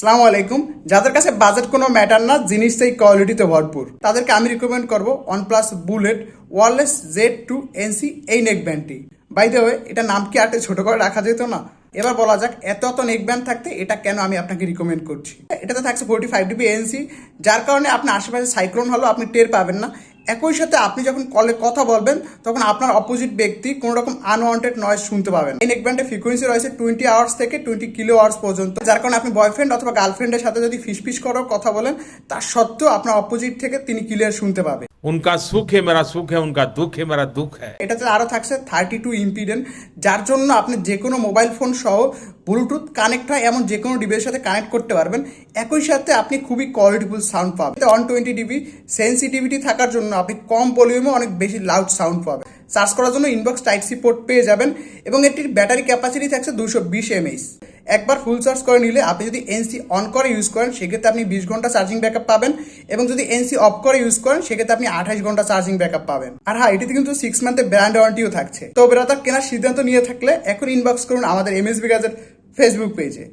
সালামু আলাইকুম। যাদের কাছে বাজেট কোনো ম্যাটার না, জিনিস সেই কোয়ালিটিতে ভরপুর। তাদেরকে আমি রিকমেন্ড করব OnePlus bullet wireless Z two NC এই নেক ব্যান্ডটি বাই দ্য এটা নাম কি আটে ছোট করে রাখা যেত না? এবার বলা যাক, এত এত নেক ব্যান্ড থাকতে এটা কেন আমি আপনাকে রিকমেন্ড করছি? এটাতে থাকছে ফোর্টি ফাইভ ডিবি এনসি যার কারণে আপনার আশেপাশে সাইক্লোন হলেও আপনি টের পাবেন না। একই সাথে আপনি যখন কলে কথা বলবেন, তখন আপনার অপোজিট ব্যক্তি কোনো রকম আনওয়ান্টেড নয়েজ শুনতে পাবেন। এই নেকব্যান্ডের ফ্রিকোয়েন্সি রয়েছে টোয়েন্টি আওয়ার্স থেকে টোয়েন্টি কিলো আওয়ার্স পর্যন্ত। যার কারণে আপনি বয়ফ্রেন্ড অথবা গার্লফ্রেন্ডের সাথে যদি ফিসফিস করো কথা বলেন তার সত্ত্বেও আপনার অপোজিট থেকে তিনি ক্লিয়ার শুনতে পাবে। উনকা সুখ হে মেরা সুখ হে উনকা দুঃখ হে মেরা দুঃখ হে এটাতে আরও থাকছে থার্টি টু যার জন্য আপনি যে কোনো মোবাইল ফোন সহ ব্লুটুথ কানেক্ট হয়, এমন যে কোনো ডিভাইসের সাথে কানেক্ট করতে পারবেন। একই সাথে আপনি খুবই কোয়ালিটিফুল সাউন্ড পাবেন। ওয়ান টোয়েন্টি ডিবি সেন্সিটিভিটি থাকার জন্য আপনি কম ভলিউমে অনেক বেশি লাউড সাউন্ড পাবেন। সার্চ করার জন্য ইনবক্স টাইপ সি পোর্ট পেয়ে যাবেন এবং এটির ব্যাটারি ক্যাপাসিটি থাকছে দুশো বিশ এমএইচ একবার ফুল চার্জ করে নিলে আপনি যদি এনসি অন করে ইউজ করেন, সেক্ষেত্রে আপনি বিশ ঘণ্টা চার্জিং ব্যাকআপ পাবেন এবং যদি এনসি অফ করে ইউজ করেন, সেক্ষেত্রে আপনি আঠাশ ঘণ্টা চার্জিং ব্যাকআপ পাবেন। আর হ্যাঁ এটিতে কিন্তু সিক্স মান্থের ব্র্যান্ড ওয়ারেন্টিও থাকছে। তো বেরাতার কেনার সিদ্ধান্ত নিয়ে থাকলে এখন ইনবক্স করুন আমাদের এমএসবি গাজের ফেসবুক পেজে